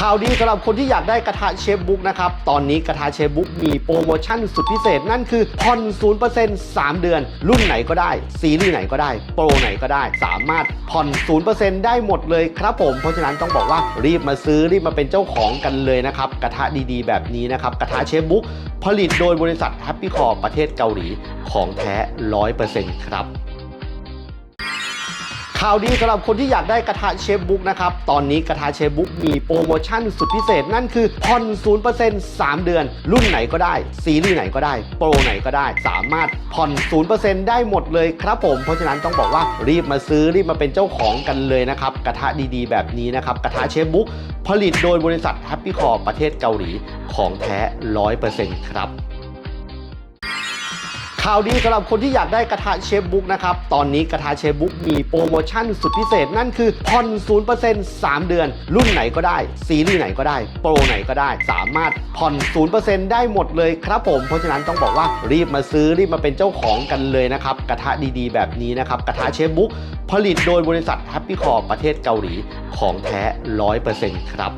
ข่าวดีสำหรับคนที่อยากได้กระทะเชฟบุ๊กนะครับ ตอนนี้กระทะเชฟบุ๊กมีโปรโมชั่นสุดพิเศษนั่นคือผ่อน0% 3เปอร์เซ็นต์สามเดือน รุ่นไหนก็ได้ ซีรีส์ไหนก็ได้ โปรไหนก็ได้ สามารถผ่อน0%ได้หมดเลยครับผม เพราะฉะนั้นต้องบอกว่ารีบมาซื้อรีบมาเป็นเจ้าของกันเลยนะครับ กระทะดีๆ แบบนี้นะครับ กระทะเชฟบุ๊กผลิตโดยบริษัทแฮปปี้คอร์ประเทศเกาหลีของแท้100%ครับ ข่าวดีสำหรับคนที่อยากได้กระทะเชฟบุ๊กนะครับ ตอนนี้กระทะเชฟบุ๊กมีโปรโมชั่นสุดพิเศษนั่นคือผ่อน0% 3 เดือน รุ่นไหนก็ได้ ซีรีส์ไหนก็ได้ โปรไหนก็ได้ สามารถผ่อน 0%ได้หมดเลยครับผม เพราะฉะนั้นต้องบอกว่ารีบมาซื้อรีบมาเป็นเจ้าของกันเลยนะครับ กระทะดีๆ แบบนี้นะครับ กระทะเชฟบุ๊กผลิตโดยบริษัทแฮปปี้คอร์ประเทศเกาหลีของแท้ 100%ครับ ข่าวดีสำหรับคนที่อยากได้กระทะเชฟบุ๊กนะครับ ตอนนี้กระทะเชฟบุ๊กมีโปรโมชั่นสุดพิเศษนั่นคือผ่อน0% 3 เดือน รุ่นไหนก็ได้ ซีรีส์ไหนก็ได้ โปรไหนก็ได้ สามารถผ่อน 0%ได้หมดเลยครับผม เพราะฉะนั้นต้องบอกว่ารีบมาซื้อรีบมาเป็นเจ้าของกันเลยนะครับ กระทะดีๆ แบบนี้นะครับ กระทะเชฟบุ๊กผลิตโดยบริษัทแฮปปี้คอร์ประเทศเกาหลีของแท้ 100%ครับ